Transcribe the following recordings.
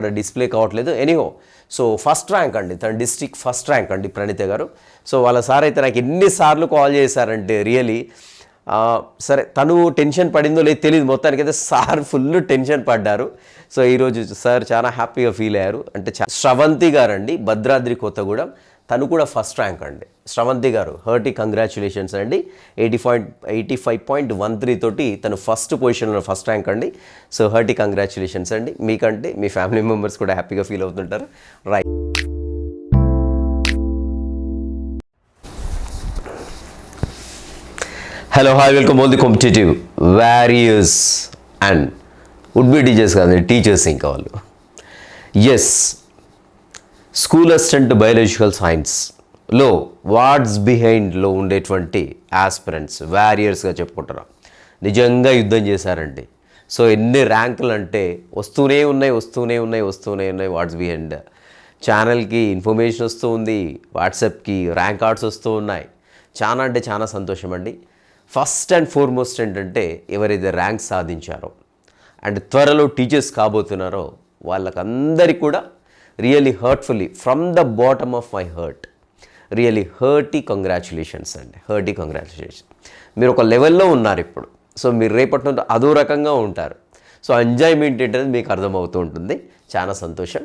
ఇక్కడ డిస్ప్లే కావట్లేదు. Anyhow so first rank అండి తన డిస్టిక్ ఫస్ట్ ర్యాంక్ అండి ప్రణీత గారు. సో వాళ్ళ సార్ అయితే నాకు ఎన్నిసార్లు కాల్ చేశారంటే రియలీ సరే తను టెన్షన్ పడిందో లేదు తెలియదు మొత్తానికి అయితే సార్ ఫుల్ టెన్షన్ పడ్డారు. సో ఈరోజు సార్ చాలా హ్యాపీగా ఫీల్ అయ్యారు. అంటే చా- శ్రవంతి గారండి భద్రాద్రి కొత్తగూడెం. తను కూడా ఫస్ట్ ర్యాంక్ అండి. శ్రవంతి గారు హర్టీ కంగ్రాచులేషన్స్ అండి. Eighty point eighty five point one three తోటి తను ఫస్ట్ పొజిషన్లో ఫస్ట్ ర్యాంక్ అండి. సో హర్టీ కంగ్రాచులేషన్స్ అండి. మీకంటే మీ ఫ్యామిలీ మెంబర్స్ కూడా హ్యాపీగా ఫీల్ అవుతుంటారు. Right hello hi welcome all the competitive warriors and would be teachers కాదండి టీచర్స్ ఇంకా వాళ్ళు. ఎస్ స్కూల్ అసిస్టెంట్ బయాలజికల్ సైన్స్లో వార్డ్స్ బిహైండ్లో ఉండేటువంటి ఆస్పిరెంట్స్ వారియర్స్గా చెప్పుకుంటారు. నిజంగా యుద్ధం చేశారండి. సో ఎన్ని ర్యాంకులు అంటే వస్తూనే ఉన్నాయి వస్తూనే ఉన్నాయి వస్తూనే ఉన్నాయి వార్డ్స్ బిహైండ్ ఛానల్కి ఇన్ఫర్మేషన్ వస్తూ ఉంది వాట్సాప్కి ర్యాంక్ కార్డ్స్ వస్తూ ఉన్నాయి. చాలా అంటే చాలా సంతోషం అండి ఫస్ట్ అండ్ ఫార్మోస్ట్ ఏంటంటే ఎవరైతే ర్యాంక్ సాధించారో అండ్ త్వరలో టీచర్స్ కాబోతున్నారో వాళ్ళకందరికీ కూడా really heartfully from the bottom of my heart really hearty congratulations అండి. హర్టీ కంగ్రాచులేషన్ మీరు ఒక లెవెల్లో ఉన్నారు ఇప్పుడు. సో మీరు రేపటి నుండి అదో రకంగా ఉంటారు. సో ఎంజాయ్మెంట్ ఏంటనేది మీకు అర్థమవుతూ ఉంటుంది. చాలా సంతోషం.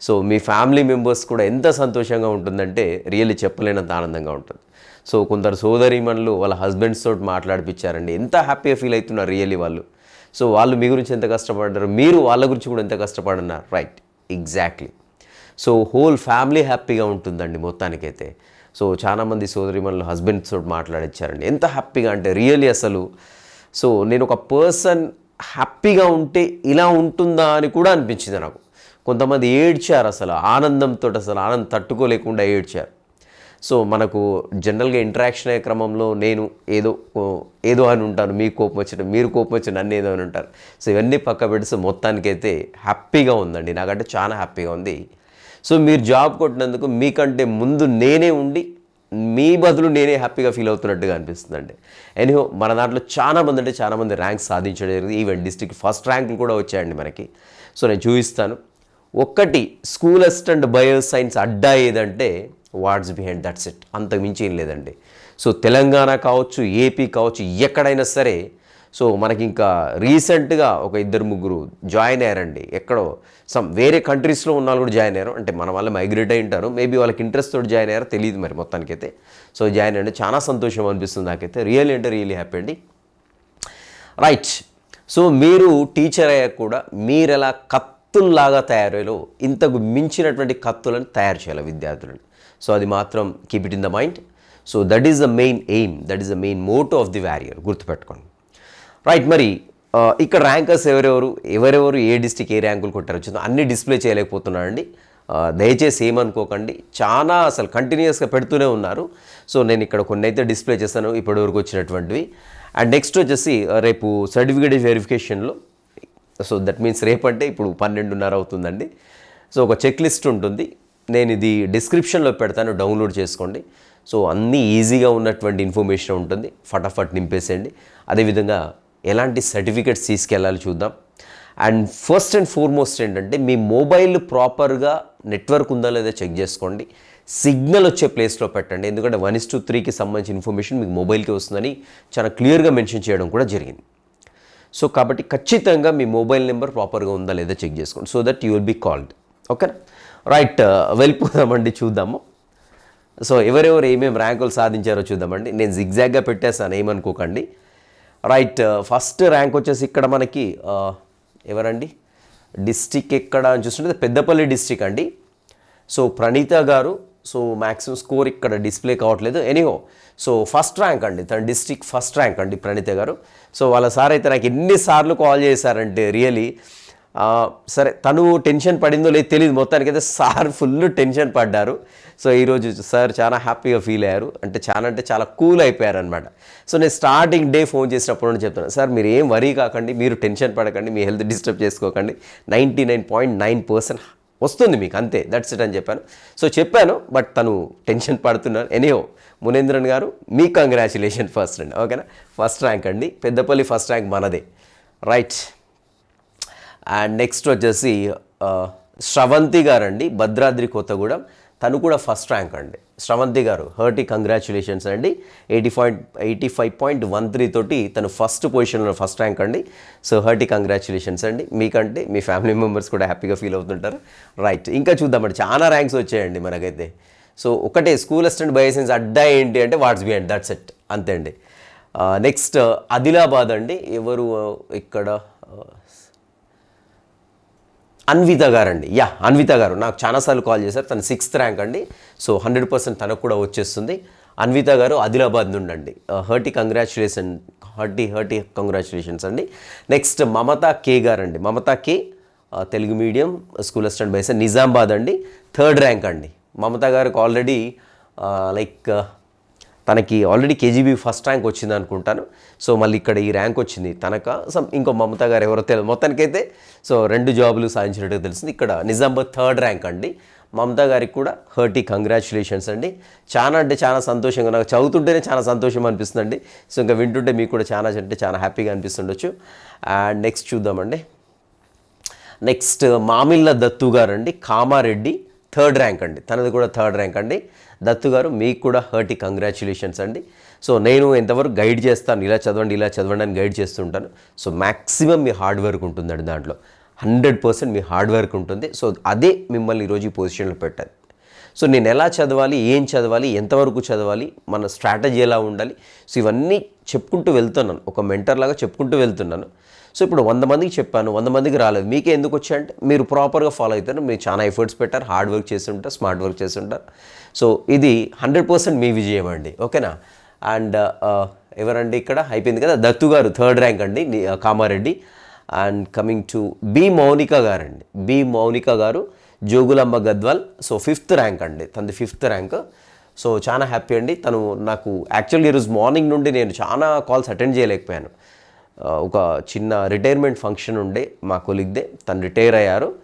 సో మీ ఫ్యామిలీ మెంబర్స్ కూడా ఎంత సంతోషంగా ఉంటుందంటే రియల్లీ చెప్పలేనంత ఆనందంగా ఉంటుంది. సో కొందరు సోదరీమణులు వాళ్ళ హస్బెండ్స్ తోటి మాట్లాడిపించారండి ఎంత హ్యాపీగా ఫీల్ అవుతున్నారు రియల్లీ వాళ్ళు. సో వాళ్ళు మీ గురించి ఎంత కష్టపడ్డారు? మీరు వాళ్ళ గురించి కూడా ఎంత కష్టపడున్నారు? Right exactly so whole family హ్యాపీగా ఉంటుందండి మొత్తానికైతే. సో చాలామంది సోదరిమణులు హస్బెండ్స్ తోటి మాట్లాడిచ్చారండి. ఎంత హ్యాపీగా అంటే రియల్లీ అసలు. సో నేను ఒక పర్సన్ హ్యాపీగా ఉంటే ఇలా ఉంటుందా అని కూడా అనిపించింది నాకు. కొంతమంది ఏడ్చారు అసలు ఆనందంతో అసలు ఆనందం తట్టుకోలేకుండా ఏడ్చారు. సో మనకు జనరల్గా ఇంటరాక్షన్ అయ్యే క్రమంలో నేను ఏదో ఏదో అని ఉంటాను మీ కోపం వచ్చిన మీరు కోపం వచ్చి నన్ను ఏదో అని ఉంటారు. సో ఇవన్నీ పక్క పెడితే మొత్తానికైతే హ్యాపీగా ఉందండి. నాకంటే చాలా హ్యాపీగా ఉంది. సో మీరు జాబ్ కొట్టినందుకు మీకంటే ముందు నేనే ఉండి మీ బదులు నేనే హ్యాపీగా ఫీల్ అవుతున్నట్టుగా అనిపిస్తుందండి. ఎనీహో మన దాంట్లో చాలా మంది అంటే చాలా మంది ర్యాంక్స్ సాధించడం జరిగింది. ఈవెన్ డిస్టిక్ ఫస్ట్ ర్యాంకులు కూడా వచ్చాయండి మనకి. సో నేను చూపిస్తాను. ఒక్కటి స్కూల్ అసిస్టెంట్ బయో సైన్స్ అడ్డా ఏదంటే వార్డ్స్ బిహైండ్ దట్స్ ఇట్ అంతకు మించి ఏం లేదండి. సో తెలంగాణ కావచ్చు ఏపీ కావచ్చు ఎక్కడైనా సరే సో మనకి ఇంకా రీసెంట్గా ఒక ఇద్దరు ముగ్గురు జాయిన్ అయ్యారండి. ఎక్కడో సమ్ వేరే కంట్రీస్లో ఉన్న వాళ్ళు కూడా జాయిన్ అయ్యారు. అంటే మన వల్ల మైగ్రేట్ అయి ఉంటారు. మేబీ వాళ్ళకి ఇంట్రెస్ట్ తోటి జాయిన్ అయ్యారో తెలియదు మరి మొత్తానికైతే. సో జాయిన్ అయ్యండి. చాలా సంతోషం అనిపిస్తుంది నాకైతే. రియల్ అంటే రియల్లీ హ్యాపీ అండి. రైట్. సో మీరు టీచర్ అయ్యాక కూడా మీరు ఎలా కత్తుల్లాగా తయారయ్యో ఇంతకు మించినటువంటి కత్తులను తయారు చేయాలి విద్యార్థులను. సో అది మాత్రం keep it in the mind so that is the main aim that is the main motto of the warrior గుర్తుపెట్టుకోండి. రైట్ మరి ఇక్కడ ర్యాంకర్స్ ఎవరెవరు ఎవరెవరు ఏ డిస్టిక్ ఏ ర్యాంకులు కొట్టారు వచ్చిందో అన్ని డిస్ప్లే చేయలేకపోతున్నానండి దయచేసి ఏమనుకోకండి. చాలా అసలు కంటిన్యూస్గా పెడుతూనే ఉన్నారు. సో నేను ఇక్కడ కొన్ని అయితే డిస్ప్లే చేస్తాను. ఇప్పటి వరకు వచ్చినటువంటివి. అండ్ నెక్స్ట్ వచ్చేసి రేపు సర్టిఫికేట్ వెరిఫికేషన్లో సో దట్ మీన్స్ రేపంటే ఇప్పుడు పన్నెండున్నర అవుతుందండి. సో ఒక చెక్ లిస్ట్ ఉంటుంది. నేను ఇది డిస్క్రిప్షన్లో పెడతాను. డౌన్లోడ్ చేసుకోండి. సో అన్నీ ఈజీగా ఉన్నటువంటి ఇన్ఫర్మేషన్ ఉంటుంది. ఫటాఫట్ నింపేసేయండి. అదేవిధంగా ఎలాంటి సర్టిఫికెట్స్ తీసుకెళ్ళాలి చూద్దాం. అండ్ ఫస్ట్ అండ్ ఫార్మోస్ట్ ఏంటంటే మీ మొబైల్ ప్రాపర్గా నెట్వర్క్ ఉందా లేదా చెక్ చేసుకోండి. సిగ్నల్ వచ్చే ప్లేస్లో పెట్టండి. ఎందుకంటే వన్ ఇస్ టు త్రీకి సంబంధించిన ఇన్ఫర్మేషన్ మీకు మొబైల్కి వస్తుందని చాలా క్లియర్గా మెన్షన్ చేయడం కూడా జరిగింది. సో కాబట్టి ఖచ్చితంగా మీ మొబైల్ నెంబర్ ప్రాపర్గా ఉందా లేదా చెక్ చేసుకోండి. So that you will be called. ఓకేనా? రైట్ uh, వెళ్ళిపోదామండి చూద్దాము. సో ఎవరెవరు ఏమేమి ర్యాంకులు సాధించారో చూద్దామండి. నేను జిగ్జాగ్గా పెట్టేస్తాను ఏమనుకోకండి. రైట్ ఫస్ట్ ర్యాంక్ వచ్చేసి ఇక్కడ మనకి ఎవరండి? డిస్టిక్ ఎక్కడ అని చూస్తుంటే పెద్దపల్లి డిస్టిక్ అండి. So Praneetha garu so maximum score ఇక్కడ డిస్ప్లే కావట్లేదు. ఎనీహో సో ఫస్ట్ ర్యాంక్ అండి తన డిస్టిక్ ఫస్ట్ ర్యాంక్ అండి ప్రణీత గారు. సో వాళ్ళ సార్ అయితే నాకు ఎన్నిసార్లు కాల్ చేశారంటే రియలీ సరే తను టెన్షన్ పడిందో లేదు తెలియదు మొత్తానికి అయితే సార్ ఫుల్ టెన్షన్ పడ్డారు. సో ఈరోజు సార్ చాలా హ్యాపీగా ఫీల్ అయ్యారు. అంటే చాలా అంటే చాలా కూల్ అయిపోయారు అనమాట సో నేను స్టార్టింగ్ డే ఫోన్ చేసినప్పుడు నుండి చెప్తున్నాను సార్ మీరు ఏం వరీ కాకండి మీరు టెన్షన్ పడకండి మీ హెల్త్ డిస్టర్బ్ చేసుకోకండి. Ninety nine point nine percent వస్తుంది మీకు అంతే దట్స్ ఇట్ అని చెప్పాను. సో చెప్పాను బట్ తను టెన్షన్ పడుతున్నారు. ఎనీహో మునేంద్రన్ గారు మీ కంగ్రాచులేషన్ ఫస్ట్ అండి ఓకేనా? ఫస్ట్ ర్యాంక్ అండి. పెద్దపల్లి ఫస్ట్ ర్యాంక్ మనదే. రైట్ అండ్ నెక్స్ట్ వచ్చేసి శ్రవంతి గారు అండి భద్రాద్రి కొత్తగూడెం. తను కూడా ఫస్ట్ ర్యాంక్ అండి. శ్రవంతి గారు హర్టీ కంగ్రాచులేషన్స్ అండి. Eighty point eighty five point one three తోటి తను ఫస్ట్ పొజిషన్లో ఫస్ట్ ర్యాంక్ అండి. సో హర్టీ కంగ్రాచులేషన్స్ అండి. మీకంటే మీ ఫ్యామిలీ మెంబర్స్ కూడా హ్యాపీగా ఫీల్ అవుతుంటారు. రైట్ ఇంకా చూద్దామండి. చాలా ర్యాంక్స్ వచ్చాయండి మనకైతే. సో ఒకటే స్కూల్ అసిస్టెంట్ బయోసెన్స్ అడ్డా ఏంటి అంటే వాట్స్ బిహైండ్ దట్స్ ఎట్ అంతే అండి. నెక్స్ట్ ఆదిలాబాద్ అండి. ఎవరు ఇక్కడ అన్విత గారు అండి యా అన్విత గారు. నాకు చాలాసార్లు కాల్ చేశారు. తను సిక్స్త్ ర్యాంక్ అండి. సో హండ్రెడ్ పర్సెంట్ తనకు కూడా వచ్చేస్తుంది. అన్విత గారు ఆదిలాబాద్ నుండి అండి. Hearty congratulation hearty hearty congratulations అండి. నెక్స్ట్ మమతా కే గారు అండి Mamata K uh, Telugu medium school assistant buys Nizamabad అండి. థర్డ్ ర్యాంక్ అండి. మమతా గారికి ఆల్రెడీ లైక్ uh, uh, తనకి ఆల్రెడీ కేజీబీ ఫస్ట్ ర్యాంక్ వచ్చింది అనుకుంటాను. సో మళ్ళీ ఇక్కడ ఈ ర్యాంక్ వచ్చింది తనక. సమ్ ఇంకో మమతా గారు ఎవరో తెలియదు మొత్తానికైతే సో రెండు జాబులు సాధించినట్టుగా తెలిసింది ఇక్కడ నిజామాబాద్ థర్డ్ ర్యాంక్ అండి. మమతా గారికి కూడా హర్టీ కంగ్రాచులేషన్స్ అండి. చాలా అంటే చాలా సంతోషంగా నాకు చదువుతుంటేనే చాలా సంతోషం అనిపిస్తుందండి. సో ఇంకా వింటుంటే మీకు కూడా చాలా అంటే చాలా హ్యాపీగా అనిపిస్తుండొచ్చు. అండ్ నెక్స్ట్ చూద్దామండి. నెక్స్ట్ మామిళ్ళ దత్తు గారు అండి కామారెడ్డి థర్డ్ ర్యాంక్ అండి. తనది కూడా థర్డ్ ర్యాంక్ అండి. దత్తు గారు మీకు కూడా హర్టీ కంగ్రాచులేషన్స్ అండి. సో నేను ఎంతవరకు గైడ్ చేస్తాను. ఇలా చదవండి ఇలా చదవండి అని గైడ్ చేస్తుంటాను. సో మ్యాక్సిమం మీ హార్డ్ వర్క్ ఉంటుందండి దాంట్లో. హండ్రెడ్ పర్సెంట్ మీ హార్డ్ వర్క్ ఉంటుంది. సో అదే మిమ్మల్ని ఈరోజు ఈ పొజిషన్లో పెట్టాలి సో నేను ఎలా చదవాలి ఏం చదవాలి ఎంతవరకు చదవాలి మన స్ట్రాటజీ ఎలా ఉండాలి. సో ఇవన్నీ చెప్పుకుంటూ వెళ్తున్నాను. ఒక మెంటర్ లాగా చెప్పుకుంటూ వెళ్తున్నాను. సో ఇప్పుడు వంద మందికి చెప్పాను వంద మందికి రాలేదు. మీకే ఎందుకు వచ్చాయంటే మీరు ప్రాపర్గా ఫాలో అవుతారు. మీరు చాలా ఎఫర్ట్స్ పెట్టారు. హార్డ్ వర్క్ చేసి ఉంటారు స్మార్ట్ వర్క్ చేసి ఉంటారు సో ఇది హండ్రెడ్ పర్సెంట్ మీ విజయం అండి ఓకేనా? అండ్ ఎవరండి ఇక్కడ? అయిపోయింది కదా? దత్తు గారు థర్డ్ ర్యాంక్ అండి Kamareddy. And coming to B Mounika గారండి. B Mounika garu Jogulamma Gadwal. So fifth rank అండి తనది ఫిఫ్త్ ర్యాంక్. సో చాలా హ్యాపీ అండి. తను నాకు యాక్చువల్లీ ఈరోజు మార్నింగ్ నుండి నేను చాలా కాల్స్ అటెండ్ చేయలేకపోయాను. ఒక చిన్న రిటైర్మెంట్ ఫంక్షన్ ఉండే మా కొలిగ్దే. తను రిటైర్ అయ్యారు.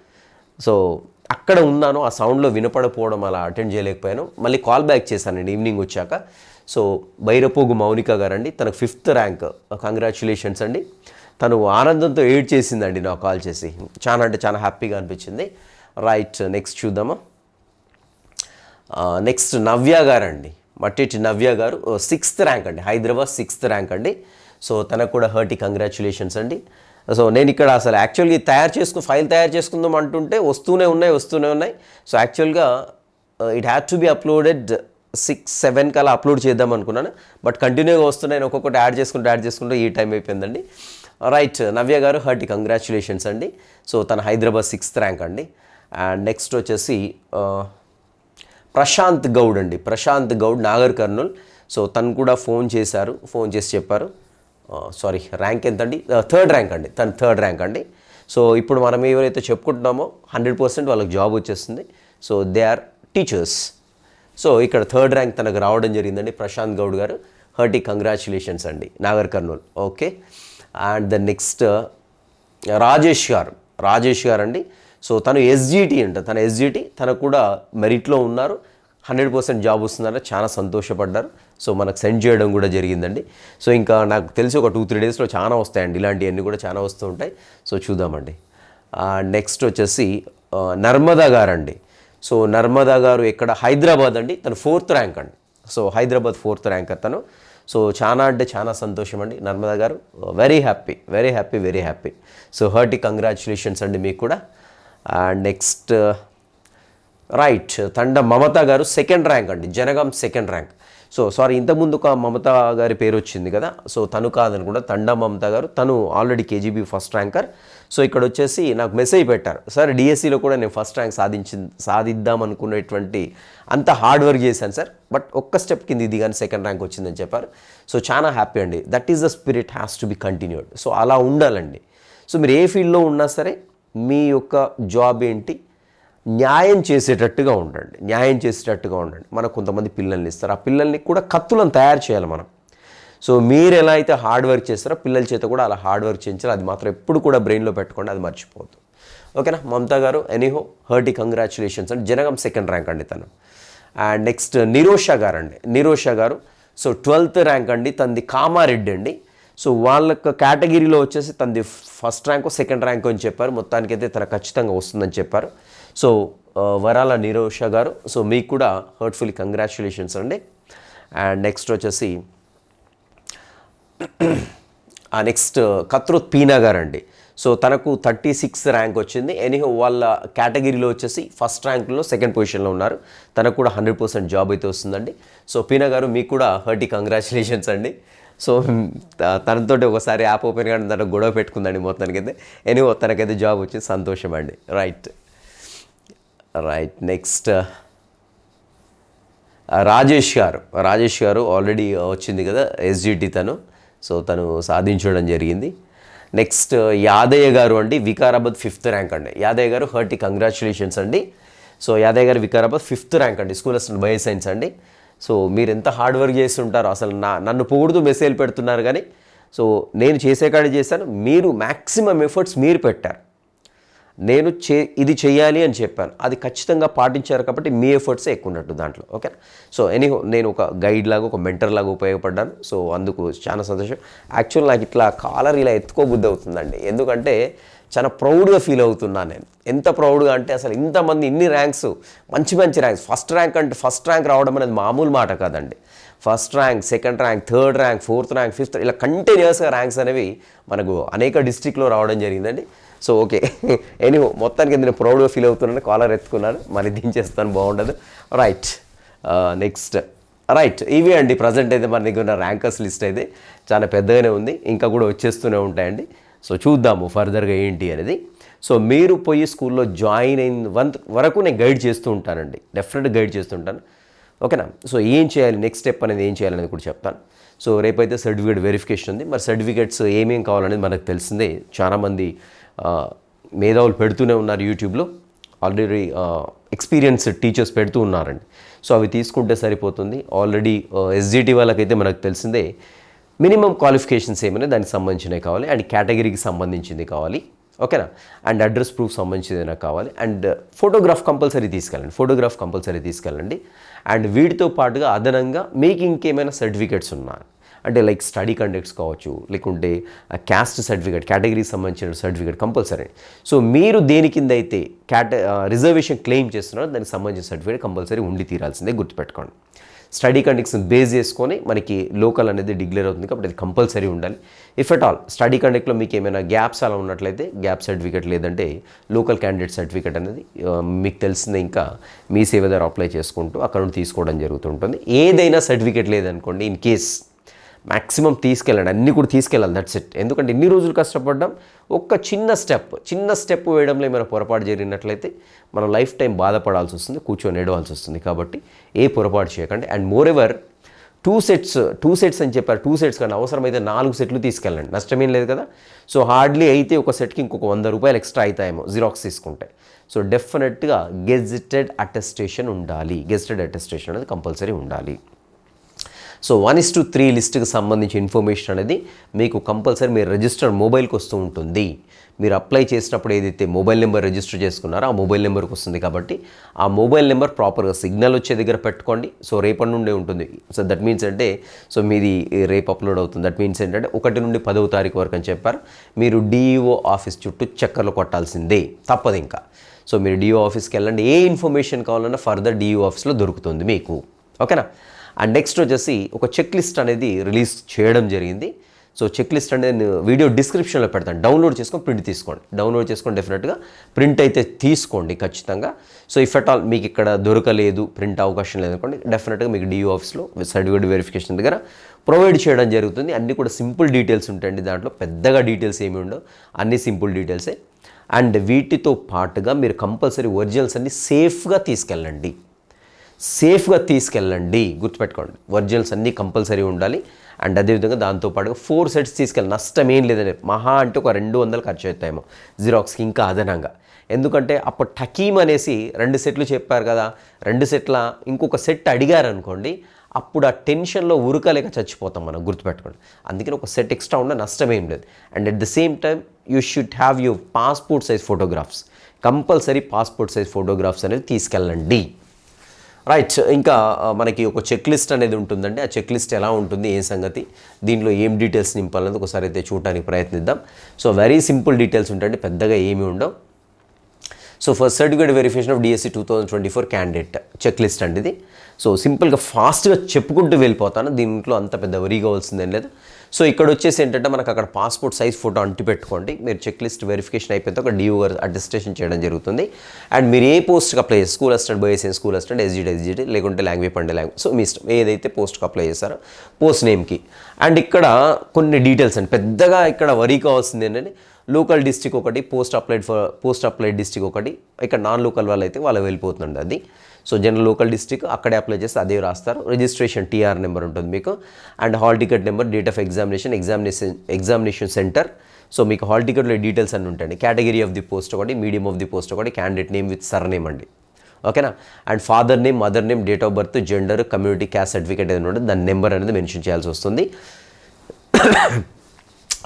సో అక్కడ ఉన్నాను ఆ సౌండ్లో వినపడపోవడం అలా అటెండ్ చేయలేకపోయాను. మళ్ళీ కాల్ బ్యాక్ చేశానండి ఈవినింగ్ వచ్చాక. సో బైరపోగు మౌనిక గారండి తనకు ఫిఫ్త్ ర్యాంక్ కంగ్రాచులేషన్స్ అండి. తను ఆనందంతో ఎయిడ్ చేసిందండి నాకు కాల్ చేసి. చాలా అంటే చాలా హ్యాపీగా అనిపించింది. రైట్ నెక్స్ట్ చూద్దామా? నెక్స్ట్ నవ్య గారండి. మట్టి నవ్య గారు సిక్స్త్ ర్యాంక్ అండి. హైదరాబాద్ సిక్స్త్ ర్యాంక్ అండి. సో తనకు కూడా హర్టీ కంగ్రాచులేషన్స్ అండి. సో నేను ఇక్కడ అసలు యాక్చువల్గా తయారు చేసుకుని ఫైల్ తయారు చేసుకుందాం అంటుంటే వస్తూనే ఉన్నాయి వస్తూనే ఉన్నాయి. సో యాక్చువల్గా it had to be uploaded six seven కల్లా అప్లోడ్ చేద్దాం అనుకున్నాను. బట్ కంటిన్యూగా వస్తున్నాయి ఒక్కొక్కటి యాడ్ చేసుకుంటూ యాడ్ చేసుకుంటూ ఈ టైం అయిపోయిందండి. రైట్ నవ్య గారు హర్టీ కంగ్రాచులేషన్స్ అండి. సో తన హైదరాబాద్ సిక్స్త్ ర్యాంక్ అండి. అండ్ నెక్స్ట్ వచ్చేసి ప్రశాంత్ గౌడ్ అండి. ప్రశాంత్ గౌడ్ నాగర్ కర్నూల్. సో తను కూడా ఫోన్ చేశారు ఫోన్ చేసి చెప్పారు. సారీ ర్యాంక్ ఎంత అండి థర్డ్ ర్యాంక్ అండి. తను థర్డ్ ర్యాంక్ అండి. సో ఇప్పుడు మనం ఎవరైతే చెప్పుకుంటున్నామో హండ్రెడ్ పర్సెంట్ వాళ్ళకి జాబ్ వచ్చేస్తుంది. So they are teachers so ఇక్కడ థర్డ్ ర్యాంక్ తనకు రావడం జరిగిందండి ప్రశాంత్ గౌడ్ గారు. హర్టీ కంగ్రాచులేషన్స్ అండి. Nagarkurnool. Okay. And the next Rajesh garu. Rajesh garu అండి. సో తను ఎస్జిటి అంట. తన ఎస్జిటి తను కూడా మెరిట్లో ఉన్నారు. హండ్రెడ్ పర్సెంట్ జాబ్ వస్తుందని చాలా సంతోషపడ్డారు. సో మనకు సెండ్ చేయడం కూడా జరిగిందండి. సో ఇంకా నాకు తెలిసి ఒక టూ త్రీ డేస్లో చాలా వస్తాయండి. ఇలాంటివన్నీ కూడా చాలా వస్తూ ఉంటాయి. సో చూద్దామండి. నెక్స్ట్ వచ్చేసి నర్మదా గారు అండి సో నర్మదా గారు ఇక్కడ హైదరాబాద్ అండి. తను ఫోర్త్ ర్యాంక్ అండి. సో హైదరాబాద్ ఫోర్త్ ర్యాంక్ తను సో చాలా అంటే చాలా సంతోషం అండి Narmada garu. Very happy very happy very happy so hearty congratulations అండి మీకు కూడా. And next right Thanda Mamata garu second rank అండి. Jangaon second rank so sorry ఇంతకుముందు ఒక మమత గారి పేరు వచ్చింది కదా? సో తను కాదనుకుంటా తండ మమత గారు. తను already KGB first ranker so ఇక్కడ వచ్చేసి నాకు మెసేజ్ పెట్టారు. సార్ డిఎస్సిలో కూడా నేను ఫస్ట్ ర్యాంక్ సాధించి సాధిద్దాం అనుకునేటువంటి అంత హార్డ్ వర్క్ చేశాను సార్ బట్ ఒక్క స్టెప్ కింద ఇది కానీ సెకండ్ ర్యాంక్ వచ్చిందని చెప్పారు. సో చాలా హ్యాపీ అండి. That is the spirit has to be continued so అలా ఉండాలండి. సో మీరు ఏ ఫీల్డ్లో ఉన్నా సరే మీ యొక్క జాబ్ ఏంటి? న్యాయం చేసేటట్టుగా ఉండండి. న్యాయం చేసేటట్టుగా ఉండండి. మనకు కొంతమంది పిల్లల్ని ఇస్తారు. ఆ పిల్లల్ని కూడా కత్తులను తయారు చేయాలి మనం. సో మీరు ఎలా అయితే హార్డ్ వర్క్ చేస్తారో పిల్లల చేత కూడా అలా హార్డ్ వర్క్ చేయించాలి. అది మాత్రం ఎప్పుడు కూడా బ్రెయిన్లో పెట్టుకోండి. అది మర్చిపోవద్దు. ఓకేనా? Mamata garu anyhow hearty congratulations and. Jangaon second rank అండి తను. అండ్ నెక్స్ట్ నిరోషా గారు అండి. నిరోషా గారు సో ట్వెల్త్ ర్యాంక్ అండి. తనది కామారెడ్డి అండి. సో వాళ్ళ కేటగిరీలో వచ్చేసి తనది ఫస్ట్ ర్యాంక్ సెకండ్ ర్యాంక్ అని చెప్పారు. మొత్తానికైతే తన ఖచ్చితంగా వస్తుందని చెప్పారు. సో వరాల నిరోష గారు. సో మీకు కూడా హర్ట్ఫుల్లీ కంగ్రాచులేషన్స్ అండి. అండ్ నెక్స్ట్ వచ్చేసి ఆ నెక్స్ట్ కత్రుత్ పీనా గారు అండి సో తనకు థర్టీ సిక్స్ ర్యాంక్ వచ్చింది. ఎనీహో వాళ్ళ కేటగిరీలో వచ్చేసి ఫస్ట్ ర్యాంక్లో సెకండ్ పొజిషన్లో ఉన్నారు. తనకు కూడా హండ్రెడ్ పర్సెంట్ జాబ్ అయితే వస్తుందండి. సో పీనా గారు మీకు కూడా హర్టీ కంగ్రాచులేషన్స్ అండి. సో తనతో తనతోటి ఒకసారి యాప్ ఓపెన్ కానీ తనకు గొడవ పెట్టుకుందండి మొత్తానికైతే. ఎనీహో తనకైతే జాబ్ వచ్చింది సంతోషం అండి. Right. Right next Rajesh garu. Rajesh గారు ఆల్రెడీ uh, వచ్చింది కదా ఎస్జిటి తను. సో తను సాధించడం జరిగింది. నెక్స్ట్ uh, యాదయ్య గారు అండి వికారాబాద్ ఫిఫ్త్ ర్యాంక్ అండి. యాదయ్య గారు హర్టీ కంగ్రాచులేషన్స్ అండి. So Yadaiah garu Vikarabad fifth rank అండి స్కూల్ అసలు బయో సైన్స్ అండి. సో మీరు ఎంత హార్డ్ వర్క్ చేస్తుంటారో అసలు నా నన్ను పొగుడుతూ మెసేజ్ పెడుతున్నారు కానీ సో నేను చేసే కాడే చేశాను. మీరు మ్యాక్సిమం ఎఫర్ట్స్ మీరు పెట్టారు. నేను చే ఇది చేయాలి అని చెప్పాను. అది ఖచ్చితంగా పాటించారు కాబట్టి మీ ఎఫర్ట్స్ ఎక్కువ ఉన్నట్టు దాంట్లో. ఓకే సో ఎనీహో నేను ఒక గైడ్ లాగా ఒక మెంటర్ లాగా ఉపయోగపడ్డాను. సో అందుకు చాలా సంతోషం. యాక్చువల్ నాకు ఇట్లా కాలర్ ఇలా ఎత్తుకోబుద్ధి అవుతుందండి. ఎందుకంటే చాలా ప్రౌడ్గా ఫీల్ అవుతున్నాను నేను. ఎంత ప్రౌడ్గా అంటే అసలు ఇంతమంది ఇన్ని ర్యాంక్స్ మంచి మంచి ర్యాంక్స్. ఫస్ట్ ర్యాంక్ అంటే ఫస్ట్ ర్యాంక్ రావడం అనేది మామూలు మాట కాదండి. First rank second rank third rank fourth rank fifth ఇలా కంటిన్యూస్గా ర్యాంక్స్ అనేవి మనకు అనేక డిస్ట్రిక్ట్లో రావడం జరిగిందండి. So okay. ఎనీహో మొత్తానికి నేను ప్రౌడ్గా ఫీల్ అవుతున్నాను. కాలర్ ఎత్తుకున్నాను మరి దించేస్తాను. బాగుండదు. రైట్ నెక్స్ట్ రైట్ ఇవే అండి. ప్రజెంట్ అయితే మన దగ్గర ఉన్న ర్యాంకర్స్ లిస్ట్ అయితే చాలా పెద్దగానే ఉంది. ఇంకా కూడా వచ్చేస్తూనే ఉంటాయండి. సో చూద్దాము ఫర్దర్గా ఏంటి అనేది. సో మీరు పోయి స్కూల్లో జాయిన్ అయిన వన్ వరకు నేను గైడ్ చేస్తూ ఉంటానండి. డెఫినెట్గా గైడ్ చేస్తుంటాను ఓకేనా సో ఏం చేయాలి? నెక్స్ట్ స్టెప్ అనేది ఏం చేయాలనేది కూడా చెప్తాను. సో రేపైతే సర్టిఫికేట్ వెరిఫికేషన్ ఉంది. మరి సర్టిఫికేట్స్ ఏమేమి కావాలనేది మనకు తెలిసిందే. చాలామంది మేధావులు పెడుతూనే ఉన్నారు యూట్యూబ్లో. ఆల్రెడీ ఎక్స్పీరియన్స్ టీచర్స్ పెడుతూ ఉన్నారండి. సో అవి తీసుకుంటే సరిపోతుంది. ఆల్రెడీ ఎస్జిటి వాళ్ళకైతే మనకు తెలిసిందే మినిమం క్వాలిఫికేషన్స్ ఏమైనా దానికి సంబంధించినవి కావాలి. అండ్ కేటగిరీకి సంబంధించింది కావాలి. ఓకేనా? అండ్ అడ్రస్ ప్రూఫ్ సంబంధించింది నాకు కావాలి. అండ్ ఫోటోగ్రాఫ్ కంపల్సరీ తీసుకెళ్ళండి. ఫోటోగ్రాఫ్ కంపల్సరీ తీసుకెళ్ళండి. అండ్ వీటితో పాటుగా అదనంగా మీకు ఇంకేమైనా సర్టిఫికేట్స్ ఉన్నా అంటే లైక్ స్టడీ కండక్ట్స్ కావచ్చు లేకుంటే క్యాస్ట్ సర్టిఫికేట్ కేటగిరీకి సంబంధించిన సర్టిఫికేట్ కంపల్సరీ సో మీరు దేని కింద అయితే క్యాట రిజర్వేషన్ క్లెయిమ్ చేస్తున్నారో దానికి సంబంధించిన సర్టిఫికేట్ కంపల్సరీ ఉండి తీరాల్సిందే గుర్తుపెట్టుకోండి. స్టడీ కండక్ట్స్ని బేస్ చేసుకొని మనకి లోకల్ అనేది డిక్లేర్ అవుతుంది కాబట్టి అది కంపల్సరీ ఉండాలి. ఇఫ్ అట్ ఆల్ స్టడీ కండక్ట్లో మీకు ఏమైనా గ్యాప్స్ అలా ఉన్నట్లయితే గ్యాప్ సర్టిఫికేట్ లేదంటే లోకల్ క్యాండిడేట్ సర్టిఫికేట్ అనేది uh, మీకు తెలిసిందే ఇంకా మీ సేవ ద్వారా అప్లై చేసుకుంటూ అక్కడ నుండి తీసుకోవడం జరుగుతుంటుంది ఏదైనా సర్టిఫికేట్ లేదనుకోండి ఇన్ కేస్ మ్యాక్సిమం తీసుకెళ్ళండి. అన్నీ కూడా తీసుకెళ్ళాలి. దట్స్ ఇట్ ఎందుకంటే ఇన్ని రోజులు కష్టపడ్డాం. ఒక్క చిన్న స్టెప్ చిన్న స్టెప్ వేయడంలో ఏమైనా పొరపాటు జరిగినట్లయితే మనం లైఫ్ టైం బాధపడాల్సి వస్తుంది కూర్చొని ఏడవాల్సి వస్తుంది. కాబట్టి ఏ పొరపాటు చేయకండి. And moreover two sets two sets అని చెప్పారు. టూ సెట్స్ కానీ అవసరమైతే నాలుగు సెట్లు తీసుకెళ్ళండి. నష్టమేం లేదు కదా. సో హార్డ్లీ అయితే ఒక సెట్కి ఇంకొక వంద రూపాయలు ఎక్స్ట్రా అవుతాయేమో జిరాక్స్ తీసుకుంటే. సో డెఫినెట్గా గెజిటెడ్ అటెస్టేషన్ ఉండాలి. గెజిటెడ్ అటెస్టేషన్ అనేది కంపల్సరీ ఉండాలి. So one is to three లిస్ట్కి సంబంధించి ఇన్ఫర్మేషన్ అనేది మీకు కంపల్సరీ మీరు రిజిస్టర్ మొబైల్కి వస్తూ ఉంటుంది. మీరు అప్లై చేసినప్పుడు ఏదైతే మొబైల్ నెంబర్ రిజిస్టర్ చేసుకున్నారో ఆ మొబైల్ నెంబర్కి వస్తుంది కాబట్టి ఆ మొబైల్ నెంబర్ ప్రాపర్గా సిగ్నల్ వచ్చే దగ్గర పెట్టుకోండి. సో రేపటి నుండే ఉంటుంది. సో దట్ మీన్స్ అంటే సో మీది రేపు అప్లోడ్ అవుతుంది. దట్ మీన్స్ ఏంటంటే ఒకటి నుండి పదవ తారీఖు వరకు అని చెప్పారు. మీరు డిఈఓ ఆఫీస్ చుట్టూ చక్కర్లు కొట్టాల్సిందే. తప్పదు ఇంకా. సో మీరు డిఓ ఆఫీస్కి వెళ్ళండి. ఏ ఇన్ఫర్మేషన్ కావాలన్నా ఫర్దర్ డిఓ ఆఫీస్లో దొరుకుతుంది మీకు. ఓకేనా? అండ్ నెక్స్ట్ వచ్చేసి ఒక చెక్ లిస్ట్ అనేది రిలీజ్ చేయడం జరిగింది. సో చెక్ లిస్ట్ అనేది నేను వీడియో డిస్క్రిప్షన్లో పెడతాను. డౌన్లోడ్ చేసుకొని ప్రింట్ తీసుకోండి. డౌన్లోడ్ చేసుకొని డెఫినెట్గా ప్రింట్ అయితే తీసుకోండి ఖచ్చితంగా. సో ఇఫ్ అట్ ఆల్ మీకు ఇక్కడ దొరకలేదు ప్రింట్ అవకాశం లేదనుకోండి డెఫినెట్గా మీకు డిఓ ఆఫీస్లో సర్టిఫికేట్ వెరిఫికేషన్ దగ్గర ప్రొవైడ్ చేయడం జరుగుతుంది. అన్నీ కూడా సింపుల్ డీటెయిల్స్ ఉంటాయండి దాంట్లో. పెద్దగా డీటెయిల్స్ ఏమి ఉండవు. అన్ని సింపుల్ డీటెయిల్సే. అండ్ వీటితో పాటుగా మీరు కంపల్సరీ ఒరిజినల్స్ అన్ని సేఫ్గా తీసుకెళ్ళండి. సేఫ్గా తీసుకెళ్ళండి. గుర్తుపెట్టుకోండి. ఒరిజినల్స్ అన్నీ కంపల్సరీ ఉండాలి. అండ్ అదేవిధంగా దాంతోపాటుగా ఫోర్ సెట్స్ తీసుకెళ్ళి నష్టం ఏం లేదని మహా అంటే ఒక రెండు వందలు ఖర్చు అవుతాయేమో. జిరాక్స్కి ఇంకా అదనంగా. ఎందుకంటే అప్పుడు టకీమ్ అనేసి రెండు సెట్లు చెప్పారు కదా. రెండు సెట్ల ఇంకొక సెట్ అడిగారు అనుకోండి అప్పుడు ఆ టెన్షన్లో ఉరకలేక చచ్చిపోతాం మనం గుర్తుపెట్టుకోండి. అందుకని ఒక సెట్ ఎక్స్ట్రా ఉన్న నష్టం ఏం లేదు. And at the same time you should have your passport size photographs. Compulsory passport size photographs అనేది తీసుకెళ్ళండి. రైట్ ఇంకా మనకి ఒక చెక్ లిస్ట్ అనేది ఉంటుందండి. ఆ చెక్ లిస్ట్ ఎలా ఉంటుంది ఏ సంగతి దీంట్లో ఏం డీటెయిల్స్ నింపాలన్నది ఒకసారి అయితే చూడటానికి ప్రయత్నిద్దాం. సో వెరీ సింపుల్ డీటెయిల్స్ ఉంటాయండి పెద్దగా ఏమీ ఉండవు. So first certificate verification of DSC two thousand twenty four candidate check list అండి ఇది. సో సింపుల్గా ఫాస్ట్గా చెప్పుకుంటూ వెళ్ళిపోతాను. దీంట్లో అంత పెద్ద వరిగా కావాల్సిందేం లేదు. సో ఇక్కడ వచ్చేసి ఏంటంటే మనకు అక్కడ పాస్పోర్ట్ సైజ్ ఫోటో అంటి పెట్టుకోండి మీరు చెక్ లిస్ట్ వెరిఫికేషన్ అయిపోతే ఒక డిఓ గారు అటెస్టేషన్ చేయడం జరుగుతుంది. అండ్ మీరు ఏ పోస్ట్కి అప్లై చేసి స్కూల్ అసిస్టెంట్ బోయేసిన స్కూల్ అసిస్టెంట్ ఎస్జిడి ఎస్జిడి లేకుంటే లాంగ్వేజ్ పండే లాంగ్వేజ్ సో మీ ఇష్టం. ఏదైతే పోస్ట్కి అప్లై చేస్తారో పోస్ట్ నేమ్కి అండ్ ఇక్కడ కొన్ని డీటెయిల్స్ అండి. పెద్దగా ఇక్కడ వరీ కావాల్సింది ఏంటంటే లోకల్ డిస్టిక్ ఒకటి post applied for post applied district ఒకటి ఇక్కడ నాన్ లోకల్ వాళ్ళు అయితే వాళ్ళు వెళ్ళిపోతుందండి అది. సో జనరల్ లోకల్ డిస్టిక్ అక్కడే అప్లై చేస్తే అదే రాస్తారు. రిజిస్ట్రేషన్ టీఆర్ నెంబర్ ఉంటుంది మీకు. And hall ticket number date of examination examination examination centre so మీకు హాల్ టికెట్లో డీటెయిల్స్ అన్నీ ఉంటాయండి. కేటగిరీ ఆఫ్ ది పోస్ట్ ఒకటి మీడియం ఆఫ్ ది పోస్ట్ ఒకటి candidate name with surname అండి ఓకేనా and father name mother name date of birth gender community caste certificate ఏదైనా ఉంటుంది దాని నెంబర్ అనేది మెన్షన్ చేయాల్సి వస్తుంది.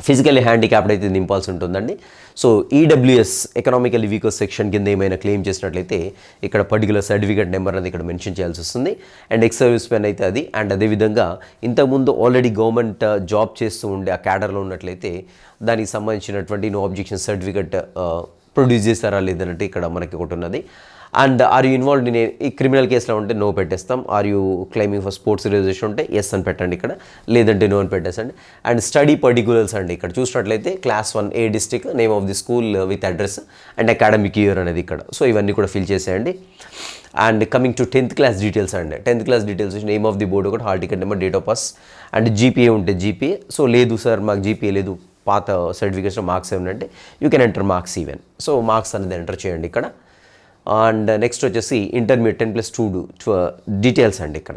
ఫిజికల్లీ హ్యాండిక్యాప్డ్ అయితే నింపాల్సి ఉంటుందండి. So EWS economical weaker section కింద ఏమైనా క్లెయిమ్ చేసినట్లయితే ఇక్కడ పర్టికులర్ సర్టిఫికేట్ నెంబర్ అనేది ఇక్కడ మెన్షన్ చేయాల్సి వస్తుంది. అండ్ ఎక్స్ సర్వీస్ మ్యాన్ అయితే అది. అండ్ అదేవిధంగా ఇంతకుముందు ఆల్రెడీ గవర్నమెంట్ జాబ్ uh, చేస్తూ ఉండే ఆ క్యాడర్లో ఉన్నట్లయితే దానికి సంబంధించినటువంటి నో అబ్జెక్షన్ సర్టిఫికేట్ ప్రొడ్యూస్ చేస్తారా లేదన్నట్టు ఇక్కడ మనకి ఒకటి ఉన్నది. And are you involved in ఈ క్రిమినల్ కేసులో ఉంటే నో పెట్టేస్తాం. Are you claiming for sports reservation ఉంటే ఎస్ అని పెట్టండి ఇక్కడ. లేదంటే నో అని పెట్టేసండి. అండ్ స్టడీ పర్టికులర్స్ అండి ఇక్కడ. చూసినట్లయితే class one A district name of the school with address and academic year అనేది ఇక్కడ. సో ఇవన్నీ కూడా ఫిల్ చేసేయండి. And coming to tenth class details అండి. Tenth class details name of the board ఒకటి hall ticket number date of pass and GPA ఉంటే GPA so లేదు sir మాకు జీపీఏ లేదు. పాత సర్టిఫికేషన్ మార్క్స్ ఏమంటే you can enter marks even so marks అనేది enter చేయండి ఇక్కడ. అండ్ నెక్స్ట్ వచ్చేసి intermediate ten plus two details అండి ఇక్కడ.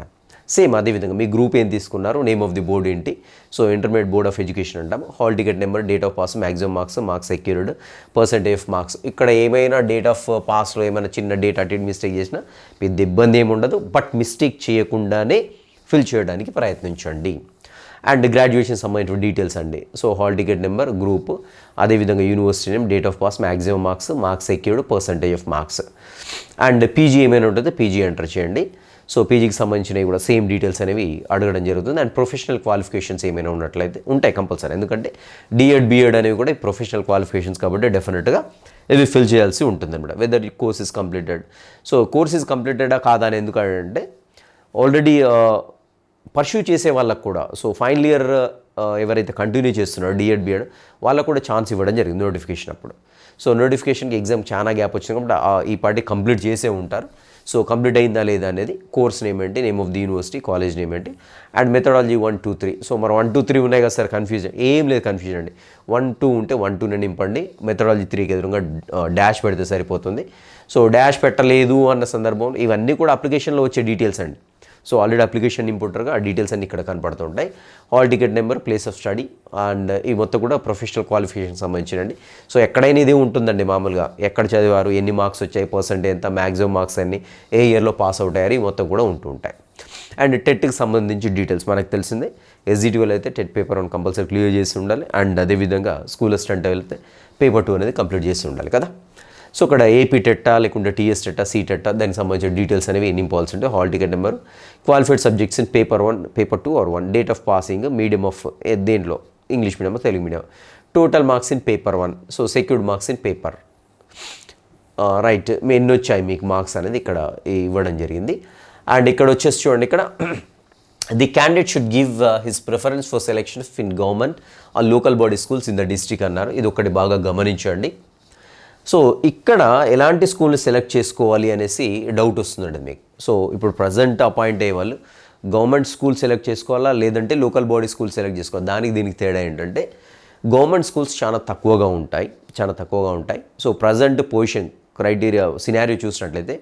సేమ్ అదేవిధంగా మీ గ్రూప్ ఏం తీసుకున్నారు నేమ్ ఆఫ్ ది బోర్డ్ ఏంటి? So intermediate board of education అంటాం hall ticket number date of pass maximum marks marks secured percentage of marks ఇక్కడ ఏమైనా డేట్ ఆఫ్ పాస్లో ఏమైనా చిన్న డేట్ అటు మిస్టేక్ చేసినా పెద్ద ఇబ్బంది ఏమి ఉండదు. బట్ మిస్టేక్ చేయకుండానే ఫిల్ చేయడానికి ప్రయత్నించండి. అండ్ గ్రాడ్యుయేషన్ సంబంధించిన డీటెయిల్స్ అండి. So hall ticket number group అదేవిధంగా university name date of pass maximum marks marks secured percentage of marks and PG ఏమైనా ఉంటుందో పీజీ ఎంటర్ చేయండి. సో పీజీకి సంబంధించినవి కూడా సేమ్ డీటెయిల్స్ అనేవి అడగడం జరుగుతుంది. అండ్ ప్రొఫెషనల్ క్వాలిఫికేషన్స్ ఏమైనా ఉన్నట్లయితే ఉంటాయి కంపల్సరీ ఎందుకంటే డిఎడ్ బిఎడ్ అనేవి కూడా ప్రొఫెషనల్ క్వాలిఫికేషన్స్ కాబట్టి డెఫినెట్గా ఇవి ఫిల్ చేయాల్సి ఉంటుంది అనమాట whether course is completed so course is కంప్లీటెడా కాదా అని ఎందుకంటే ఆల్రెడీ పర్ష్యూ చేసే వాళ్ళకు కూడా. సో ఫైనల్ ఇయర్ ఎవరైతే కంటిన్యూ చేస్తున్నారో డిఎడ్ బిఎడ్ వాళ్ళకు కూడా ఛాన్స్ ఇవ్వడం జరిగింది నోటిఫికేషన్ అప్పుడు. సో నోటిఫికేషన్కి ఎగ్జామ్ చాలా గ్యాప్ వచ్చింది కాబట్టి ఈ పార్టీ కంప్లీట్ చేసే ఉంటారు. సో కంప్లీట్ అయిందా లేదా అనేది కోర్స్ నేమ్ ఏంటి name of the university college name ఏంటి and methodology one two three so మరి వన్ టూ త్రీ ఉన్నాయి కదా సార్ కన్ఫ్యూజన్ ఏం లేదు కన్ఫ్యూజన్ అండి. వన్ టూ ఉంటే వన్ టూనే నింపండి. మెథడాలజీ త్రీకి ఎదురుగా డాష్ పెడితే సరిపోతుంది. సో డాష్ పెట్టలేదు అన్న సందర్భంలో ఇవన్నీ కూడా అప్లికేషన్లో వచ్చే డీటెయిల్స్ అండి. సో ఆల్రెడీ అప్లికేషన్ ఇంపుంటారుగా ఆ డీటెయిల్స్ అన్ని ఇక్కడ కనపడుతుంటాయి. Hall ticket number place of study and ఈ మొత్తం కూడా ప్రొఫెషనల్ క్వాలిఫికేషన్ సంబంధించినండి సో ఎక్కడైనా ఇదే ఉంటుందండి మామూలుగా. ఎక్కడ చదివారు ఎన్ని మార్క్స్ వచ్చాయి పర్సెంట్ ఎంత మ్యాక్సిమం మార్క్స్ అన్ని ఏ ఇయర్లో పాస్ అవుట్ అయ్యారు ఈ మొత్తం కూడా ఉంటూ ఉంటాయి అండ్ టెట్కి సంబంధించి డీటెయిల్స్ మనకు తెలిసిందే. ఎస్జిటి అయితే TET paper one compulsory clear చేసి ఉండాలి. అండ్ అదేవిధంగా స్కూల్ అసిస్టెంట్ వెళ్తే పేపర్ టూ అనేది కంప్లీట్ చేసి ఉండాలి కదా. సో ఇక్కడ ఏపీ టెట్టా లేకుంటే టీఎస్ టెట్టా సీ టెట్టా దానికి సంబంధించిన డీటెయిల్స్ అనేవి నింపాల్సి ఉంటాయి hall ticket number qualified subjects in paper one paper two or one date of passing medium of దేంట్లో English medium Telugu medium total marks in paper one so secured marks in paper right మీ ఎన్ని వచ్చాయి మీకు marks అనేది ఇక్కడ ఇవ్వడం జరిగింది. And ఇక్కడ వచ్చేసి చూడండి ఇక్కడ the candidate should give his preference for selection in government uh local body schools in the district అన్నారు. ఇది ఒకటి బాగా గమనించండి. సో ఇక్కడ ఎలాంటి స్కూల్ని సెలెక్ట్ చేసుకోవాలి అనేసి డౌట్ వస్తుందండి మీకు. సో ఇప్పుడు ప్రజెంట్ అపాయింట్ అయ్యే వాళ్ళు గవర్నమెంట్ స్కూల్ సెలెక్ట్ చేసుకోవాలా? లేదంటే లోకల్ బాడీ స్కూల్ సెలెక్ట్ చేసుకోవాలి? దానికి దీనికి తేడా ఏంటంటే గవర్నమెంట్ స్కూల్స్ చాలా తక్కువగా ఉంటాయి. చాలా తక్కువగా ఉంటాయి. So present position criteria scenario చూసినట్లయితే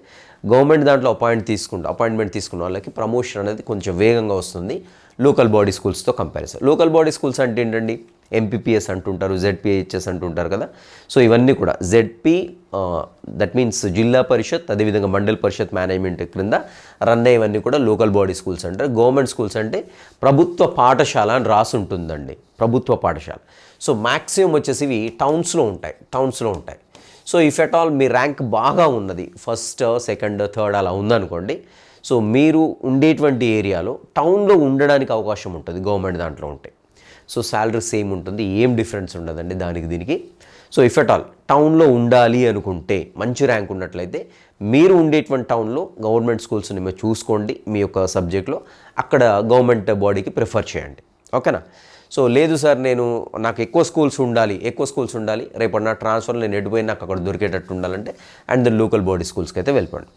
గవర్నమెంట్ దాంట్లో అపాయింట్ తీసుకుంటా అపాయింట్మెంట్ తీసుకున్న వాళ్ళకి ప్రమోషన్ అనేది కొంచెం వేగంగా వస్తుంది లోకల్ బాడీ స్కూల్స్తో కంపారిజన్. లోకల్ బాడీ స్కూల్స్ అంటే ఏంటండి? ఎంపీపీఎస్ అంటుంటారు జెడ్పీహెచ్ఎస్ అంటుంటారు కదా. సో ఇవన్నీ కూడా ZP that means Zilla Parishad అదేవిధంగా మండల్ పరిషత్ మేనేజ్మెంట్ క్రింద రన్ అయ్యేవన్నీ కూడా లోకల్ బాడీ స్కూల్స్ అంటారు. గవర్నమెంట్ స్కూల్స్ అంటే ప్రభుత్వ పాఠశాల అని రాసి ఉంటుందండి. ప్రభుత్వ పాఠశాల. సో మ్యాక్సిమం వచ్చేసి ఇవి టౌన్స్లో ఉంటాయి టౌన్స్లో ఉంటాయి. సో ఇఫ్ ఎట్ ఆల్ మీ ర్యాంక్ బాగా ఉన్నది ఫస్ట్ సెకండ్ థర్డ్ అలా ఉందనుకోండి సో మీరు ఉండేటువంటి ఏరియాలో టౌన్లో ఉండడానికి అవకాశం ఉంటుంది గవర్నమెంట్ దాంట్లో ఉంటే. సో శాలరీ సేమ్ ఉంటుంది ఏం డిఫరెన్స్ ఉండదండి దానికి దీనికి. సో ఇఫ్ ఎట్ ఆల్ టౌన్లో ఉండాలి అనుకుంటే మంచి ర్యాంక్ ఉన్నట్లయితే మీరు ఉండేటువంటి టౌన్లో గవర్నమెంట్ స్కూల్స్ని మీరు చూసుకోండి మీ యొక్క సబ్జెక్ట్లో అక్కడ గవర్నమెంట్ బాడీకి ప్రిఫర్ చేయండి. ఓకేనా సో లేదు సార్ నేను నాకు ఎక్కువ స్కూల్స్ ఉండాలి ఎక్కువ స్కూల్స్ ఉండాలి. రేపు నా ట్రాన్స్ఫర్ నేను ఎడిపోయి నాకు అక్కడ దొరికేటట్టు ఉండాలంటే అండ్ దెన్ లోకల్ బాడీ స్కూల్స్కి అయితే వెళ్ళిపోండి.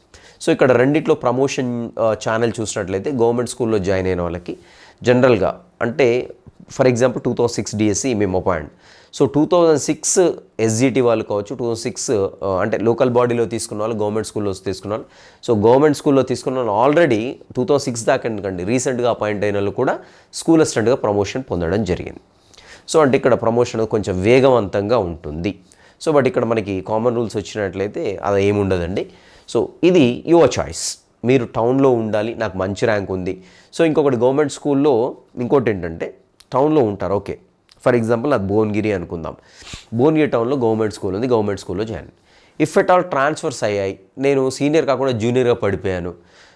సో ఇక్కడ రెండిట్లో ప్రమోషన్ ఛానల్ uh, చూసినట్లయితే గవర్నమెంట్ స్కూల్లో జాయిన్ అయిన వాళ్ళకి జనరల్గా అంటే for example two thousand six DSC మేము appoint so two thousand six SGT వాళ్ళు కావచ్చు టూ థౌసండ్ సిక్స్ అంటే లోకల్ బాడీలో తీసుకున్న వాళ్ళు గవర్నమెంట్ స్కూల్లో తీసుకున్న వాళ్ళు. సో గవర్నమెంట్ స్కూల్లో తీసుకున్న వాళ్ళు ఆల్రెడీ టూ థౌజండ్ సిక్స్ దాకా ఎందుకండి? రీసెంట్గా అపాయింట్ అయిన వాళ్ళు కూడా స్కూల్ అసిస్టెంట్గా ప్రమోషన్ పొందడం జరిగింది. సో అంటే ఇక్కడ ప్రమోషన్ కొంచెం వేగవంతంగా ఉంటుంది. సో బట్ ఇక్కడ మనకి కామన్ రూల్స్ వచ్చినట్లయితే అది ఏముండదండి? సో ఇది యువర్ చాయిస్ మీరు టౌన్లో ఉండాలి నాకు మంచి ర్యాంక్ ఉంది. సో ఇంకొకటి గవర్నమెంట్ స్కూల్లో ఇంకోటి ఏంటంటే టౌన్లో ఉంటారు ఓకే. ఫర్ ఎగ్జాంపుల్ నాకు భువనగిరి అనుకుందాం. భువనగిరి టౌన్లో గవర్నమెంట్ స్కూల్ ఉంది గవర్నమెంట్ స్కూల్లో join if at all transfers అయ్యాయి నేను సీనియర్ కాకుండా జూనియర్గా పడిపోయాను.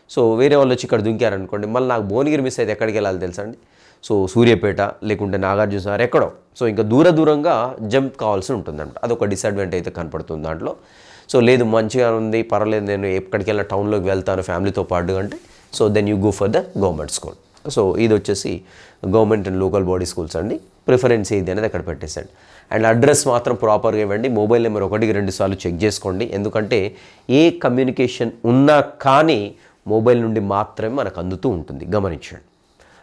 సో వేరే వాళ్ళు వచ్చి ఇక్కడ దుంకారనుకోండి మళ్ళీ నాకు భువనగిరి మిస్ అయితే ఎక్కడికి వెళ్ళాలి తెలుసా అండి? సో సూర్యాపేట లేకుంటే నాగార్జున సార్ ఎక్కడో. సో ఇంకా దూర దూరంగా జంప్ కావాల్సి ఉంటుందంట. అదొక డిసడ్వాంటేజ్ అయితే కనపడుతుంది దాంట్లో. సో లేదు మంచిగా ఉంది పర్వాలేదు నేను ఎక్కడికి వెళ్ళిన టౌన్లోకి వెళ్తాను ఫ్యామిలీతో పాటు అంటే so then you go for the government school so ఇది వచ్చేసి government and local body schools అండి. ప్రిఫరెన్స్ ఏది అనేది అక్కడ పెట్టేసండి అండ్ అడ్రస్ మాత్రం ప్రాపర్గా ఇవ్వండి. మొబైల్ నెంబర్ ఒకటికి రెండు సార్లు చెక్ చేసుకోండి. ఎందుకంటే ఏ కమ్యూనికేషన్ ఉన్నా కానీ మొబైల్ నుండి మాత్రమే మనకు అందుతూ ఉంటుంది. గమనించండి.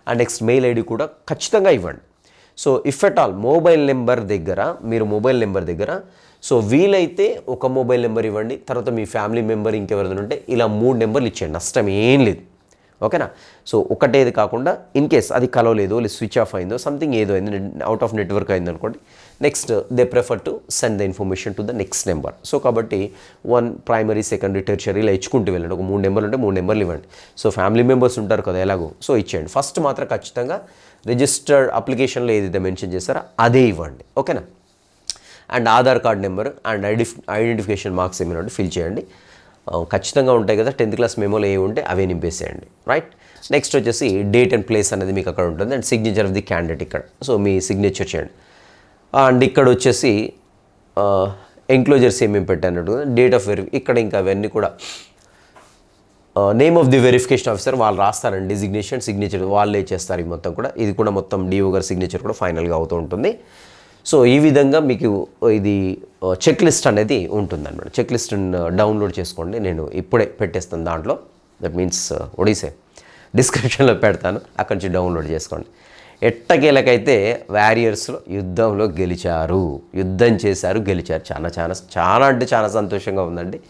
అండ్ నెక్స్ట్ మెయిల్ ఐడి కూడా ఖచ్చితంగా ఇవ్వండి. So if at all mobile number దగ్గర మీరు మొబైల్ నెంబర్ దగ్గర సో వీలైతే ఒక మొబైల్ నెంబర్ ఇవ్వండి తర్వాత మీ ఫ్యామిలీ మెంబర్ ఇంకెవరైనా ఉంటే ఇలా మూడు నెంబర్లు ఇచ్చేయండి. నష్టం ఏం లేదు. ఓకేనా? సో ఒకటేది కాకుండా ఇన్ కేస్ అది కలవలేదు లేదు స్విచ్ ఆఫ్ అయిందో సంథింగ్ ఏదో అయింది అవుట్ ఆఫ్ నెట్వర్క్ అయింది అనుకోండి next they prefer to send the information to the next number so కాబట్టి వన్ ప్రైమరీ సెకండరీ టెర్షరీ ఇలా ఇచ్చుకుంటూ వెళ్ళండి. ఒక మూడు నెంబర్లు ఉంటే మూడు నెంబర్లు ఇవ్వండి. సో ఫ్యామిలీ మెంబర్స్ ఉంటారు కదా ఎలాగో సో ఇచ్చేయండి. ఫస్ట్ మాత్రం ఖచ్చితంగా రిజిస్టర్డ్ అప్లికేషన్లో ఏదైతే మెన్షన్ చేస్తారో అదే ఇవ్వండి. ఓకేనా? And Aadhaar card number and identi identification marks ఏమైనా ఫిల్ చేయండి. ఖచ్చితంగా ఉంటాయి కదా టెన్త్ క్లాస్ మెమోలో ఏ ఉంటే అవే నింపేసేయండి. రైట్? నెక్స్ట్ వచ్చేసి డేట్ అండ్ ప్లేస్ అనేది మీకు అక్కడ ఉంటుంది. And signature of the candidate ఇక్కడ. సో మీ సిగ్నేచర్ చేయండి. అండ్ ఇక్కడ వచ్చేసి ఎంక్లోజర్స్ ఏమేమి పెట్టానట్టు డేట్ ఆఫ్ వెరి ఇక్కడ ఇంకా అవన్నీ కూడా name of the verification officer వాళ్ళు రాస్తారండి. డిజిగ్నేషన్ సిగ్నేచర్ వాళ్ళే చేస్తారు ఈ మొత్తం కూడా. ఇది కూడా మొత్తం డిఓ గారి సిగ్నేచర్ కూడా ఫైనల్గా అవుతూ ఉంటుంది. సో ఈ విధంగా మీకు ఇది చెక్ లిస్ట్ అనేది ఉంటుందన్నమాట. చెక్ లిస్ట్ డౌన్లోడ్ చేసుకోండి. నేను ఇప్పుడే పెట్టేస్తాను దాంట్లో. దట్ మీన్స్ ఒడిసే. డిస్క్రిప్షన్లో పెడతాను. అక్కడి నుంచి డౌన్లోడ్ చేసుకోండి. ఎట్టకేలకైతే వారియర్స్లో యుద్ధంలో గెలిచారు. యుద్ధం చేశారు గెలిచారు. చాలా చాలా చాలా అంటే చాలా సంతోషంగా ఉందండి.